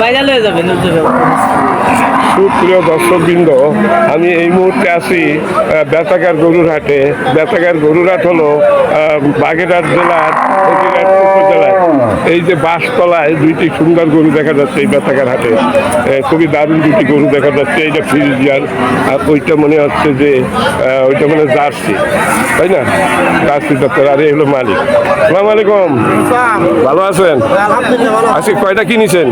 Viral হয়ে যাবে। সুপ্রিয় দর্শকবৃন্দ আমি এই মুহূর্তে আছি বেতাগার গরুর হাটে বেতাগার গরুর হাট হলো বাগেরহাট জেলার উপজেলায়। এই যে বাঁশতলায় দুইটি সুন্দর গরু দেখা যাচ্ছে এই বেতাগার হাটে। খুবই দারুণ দুটি গরু দেখা যাচ্ছে এইটা ফ্রিজিয়ান আর ওইটা মনে হচ্ছে যে ওইটা মানে জার্সি। তাই না? জার্সি দপ্তর আর এই হলো মালিক। সালাম আলাইকুম। ভালো আছেন? আজকে কয়টা কিনেছেন?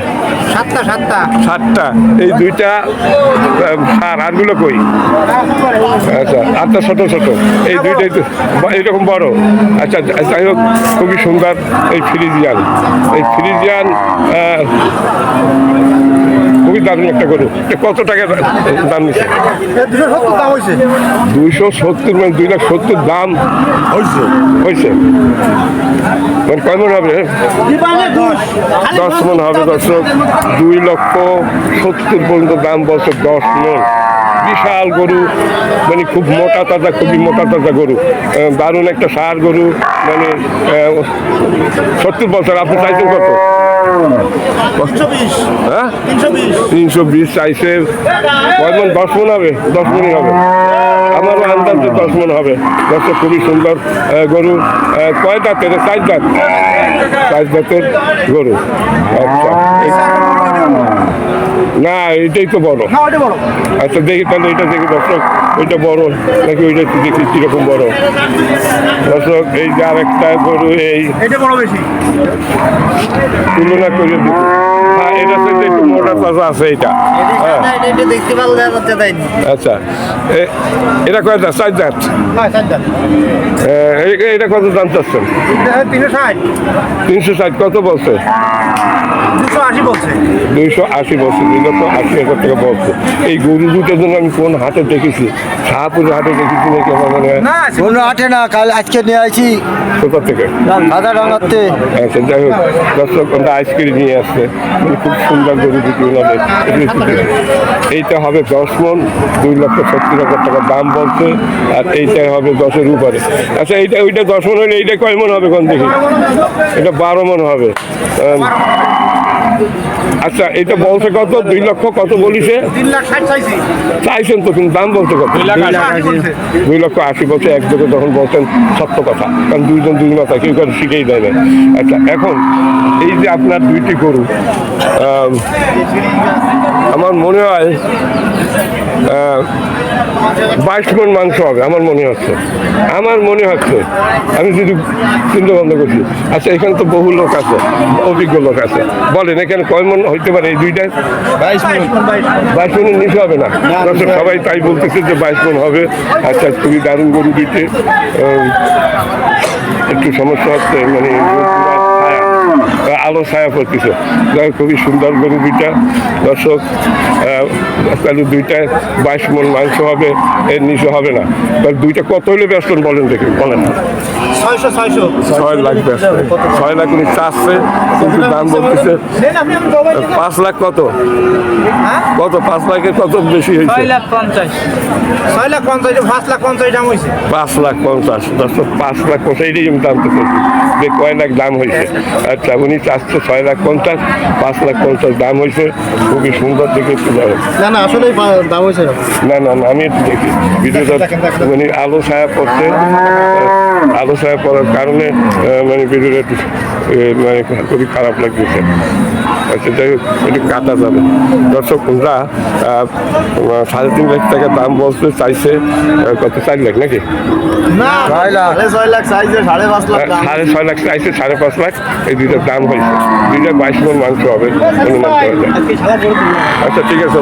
সাতটা সাতটা। সাতটা। এই দুইটা আহ, সার আরগুলো কই? আচ্ছা আটটা ছোট ছোট। এই দুইটাই এইরকম বড়। আচ্ছা যাই হোক খুবই সুন্দর এই ফ্রিজিয়ান। এই ফ্রিজিয়ান খুবই দারুণ একটা গরু। কত টাকা দাম নিচ্ছে দুশো সত্তর দাম দুইশো সত্তর মানে দুই লাখ সত্তর দাম হয়েছে হয়েছে মানে কেমন হবে? দশ মন হবে দর্শক। দুই লক্ষ সত্তর পর্যন্ত দাম বলছে দশ মন। বিশাল গরু। মানে খুব মোটা তাজা খুবই মোটা তাজা গরু। দারুণ একটা সার গরু। মানে সত্তর বছর আপনি চাইছেন কত? হ্যাঁ? তিনশো বিশ। চাইছে। কয় মন দশ মন হবে। দশ মনই হবে। আমারও আন্দাজে দশ মন হবে। দশটা খুবই সুন্দর গরু। কয় দাঁতের? চার দাঁত। চার দাঁতের গরু। আচ্ছা। না এটাই তো বড়। বড়। আচ্ছা দেখি তাহলে এটা দেখি দর্শক। ওইটা বড় নাকি ওইটা একটু দেখি কীরকম বড়? দর্শক এই যে আরেকটা গরু এই এটা বড় বেশি। তুলনা করে হ্যাঁ এটা একটু মোটা আছে এটা আচ্ছা। এটা কয় দাঁত? চার দাঁত? এটা কত দাম চাচ্ছেন? তিনশো ষাট। কত বলছে? দুইশো আশি বছর দুই লক্ষ আশি হাজার টাকা বলছে। এই গরু দুটোর জন্য আমি কোন হাটে দেখেছি? শাহপুরের হাটে দেখেছি নাকি আমার মনে হয়? না কোনো আটে না কাল আজকে নিয়ে আসি কোথা থেকে? সাদা ডাঙাতে আচ্ছা যাই হোক দর্শক আইসক্রিম নিয়ে আসছে। মানে খুব সুন্দর গরু দুটি ওনাদের। এইটা হবে দশ মন, দুই লক্ষ সত্তর হাজার টাকা দাম বলছে, আর এইটাই হবে দশের উপরে। আচ্ছা এইটা ওইটা দশ মন হলে এইটা কয় মন হবে কোন দেখি এটা বারো মন হবে। আচ্ছা এটা বলছে কত? দুই লক্ষ কত বলিছে? চাইছেন তো কিন্তু দাম বলতে কত? দুই আশি বলছে। লক্ষ আশি বছর এক জায়গায় তখন বলছেন সত্য কথা। কারণ দুইজন দুই মাথা কেউ কারও শিখেই দেয় না আচ্ছা এখন এই যে আপনার দুইটি গরু আমার মনে হয় বাইশ মন মাংস হবে আমার মনে হচ্ছে। আমার মনে হচ্ছে আমি যদি চিন্তা ভাবনা করছি। আচ্ছা এখানে তো বহু লোক আছে অভিজ্ঞ লোক আছে। বলেন এখানে কয় মন হইতে পারে এই দুইটাই বাইশ মণ, বাইশ মনের নিচে হবে না? সবাই তাই বলতেছে যে বাইশ মন হবে। আচ্ছা খুবই দারুণ গরু দিতে। একটু সমস্যা হচ্ছে মানে আলো ছায়া পড়তেছে খুবই সুন্দর গরু দুইটা। দর্শক তাহলে দুইটায় বাইশ মন মাংস হবে এর নিচে হবে না। তাহলে দুইটা কত হলে ব্যস্ত বলেন দেখি বলেন। ছয় লাখ ব্যস্ত। ছয় লাখ উনি চাচ্ছে কিন্তু দাম বলতেছে পাঁচ লাখ কত? হ্যাঁ? কত? পাঁচ লাখের কত বেশি হয়েছে? ছয় লাখ পঞ্চাশ। ছয় লাখ পঞ্চাশ পাঁচ লাখ পঞ্চাশ দাম হয়েছে। পাঁচ লাখ পঞ্চাশ। দশ পাঁচ লাখ পঞ্চাশ দাম পেয়েছি যে কয় লাখ দাম হয়েছে। আচ্ছা উনি চারশো ছয় লাখ পঞ্চাশ পাঁচ লাখ পঞ্চাশ দাম হয়েছে। খুবই সুন্দর দেখে একটু না না আসলে দাম হয়েছে। না না না আমি একটু দেখি। ভিডিওটা। মানে আলো ছায়া পড়ছে। আলো ছায়া পড়ার কারণে মানে ভিডিওটা একটু মানে খুবই খারাপ লাগতেছে। আচ্ছা যাই হোক একটু কাটা যাবে। দর্শক সাড়ে তিন লাখ টাকা দাম বলছে চাইছে কত চার লাখ নাকি? না ছয় লাখ। সাড়ে ছয় লাখ চাইছে সাড়ে পাঁচ লাখ এই দুইটার দাম হয়েছে। দুইটা বাইশ মন মাংস হবে অনুমান করা যায়। আচ্ছা ঠিক আছে।